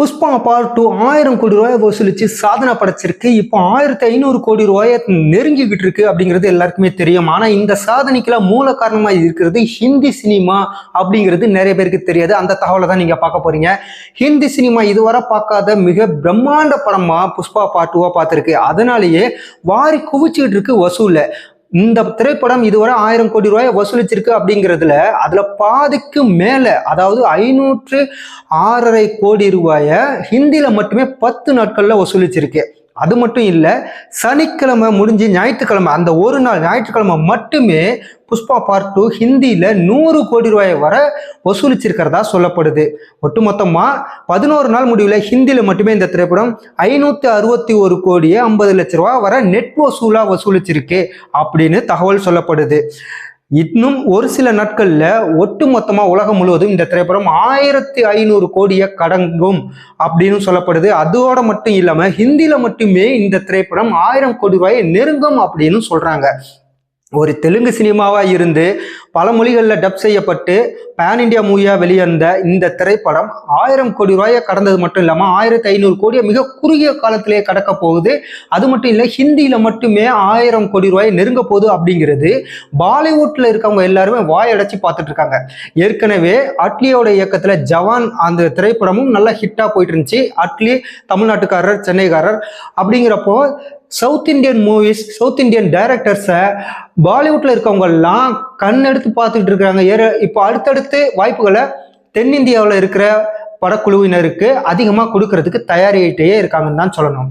Pushpa part two ஆயிரம் கோடி ரூபாய் வசூலிச்சு சாதனை படைச்சிருக்கு. இப்போ ஆயிரத்தி ஐநூறு கோடி ரூபாயை நெருங்கிக்கிட்டு இருக்கு அப்படிங்கிறது எல்லாருக்குமே தெரியும். ஆனா இந்த சாதனைக்கெல்லாம் மூல காரணமா இருக்கிறது ஹிந்தி சினிமா அப்படிங்கிறது நிறைய பேருக்கு தெரியாது. அந்த தகவலை தான் நீங்க பார்க்க போறீங்க. ஹிந்தி சினிமா இதுவரை பார்க்காத மிக பிரம்மாண்ட படமா புஷ்பா பார்ட் டூவாக பார்த்துருக்கு. அதனாலேயே வாரி குவிச்சுக்கிட்டு இருக்கு வசூல இந்த திரைப்படம் இதுவரை ஆயிரம் கோடி ரூபாயை வசூலிச்சிருக்கு அப்படிங்கிறதுல அதுல பாதிக்கு மேல அதாவது ஐநூற்று ஆறரை கோடி ரூபாயை ஹிந்தியில மட்டுமே பத்து நாட்கள்ல வசூலிச்சிருக்கு. அது மட்டும் இல்லை சனிக்கிழமை முடிஞ்சு ஞாயிற்றுக்கிழமை அந்த ஒரு நாள் ஞாயிற்றுக்கிழமை மட்டுமே புஷ்பா பார்ட் டூ ஹிந்தியில் நூறு கோடி ரூபாயை வர வசூலிச்சிருக்கிறதா சொல்லப்படுது. ஒட்டுமொத்தமாக பதினோரு நாள் முடிவில் ஹிந்தியில் மட்டுமே இந்த திரைப்படம் ஐநூற்றி அறுபத்தி ஒரு கோடியே ஐம்பது லட்ச ரூபா வர நெட் வசூலாக வசூலிச்சிருக்கு அப்படின்னு தகவல் சொல்லப்படுது. இன்னும் ஒரு சில நாட்கள்ல ஒட்டு மொத்தமா உலகம் முழுவதும் இந்த திரைப்படம் ஆயிரத்தி ஐநூறு கோடியை கடங்கும் அப்படின்னு சொல்லப்படுது. அதோட மட்டும் இல்லாம ஹிந்தியில மட்டுமே இந்த திரைப்படம் ஆயிரம் கோடி ரூபாயை நெருங்கும் அப்படின்னு சொல்றாங்க. ஒரு தெலுங்கு சினிமாவாக இருந்து பல மொழிகளில் டப் செய்யப்பட்டு பேன் இண்டியா மூவியாக வெளிவந்த இந்த திரைப்படம் ஆயிரம் கோடி ரூபாயை கடந்தது மட்டும் இல்லாமல் ஆயிரத்தி ஐநூறு கோடியை மிக குறுகிய காலத்திலேயே கடக்க போகுது. அது மட்டும் இல்லை ஹிந்தியில் மட்டுமே ஆயிரம் கோடி ரூபாயை நெருங்க போகுது அப்படிங்கிறது பாலிவுட்டில் இருக்கவங்க எல்லாருமே வாயடைச்சி பார்த்துட்டு இருக்காங்க. ஏற்கனவே அட்லியோட இயக்கத்தில் ஜவான் அந்த திரைப்படமும் நல்லா ஹிட்டாக போயிட்டு இருந்துச்சு. அட்லி தமிழ்நாட்டுக்காரர் சென்னைக்காரர் அப்படிங்கிறப்போ south Indian movies south Indian டைரக்டர்ஸை பாலிவுட்டில் இருக்கவங்கெல்லாம் கண் எடுத்து பார்த்துக்கிட்டு இருக்கிறாங்க. ஏற இப்போ அடுத்தடுத்து வாய்ப்புகளை தென்னிந்தியாவில் இருக்கிற படக்குழுவினருக்கு அதிகமாக கொடுக்கறதுக்கு தயாரிட்டே இருக்காங்கன்னு தான் சொல்லணும்.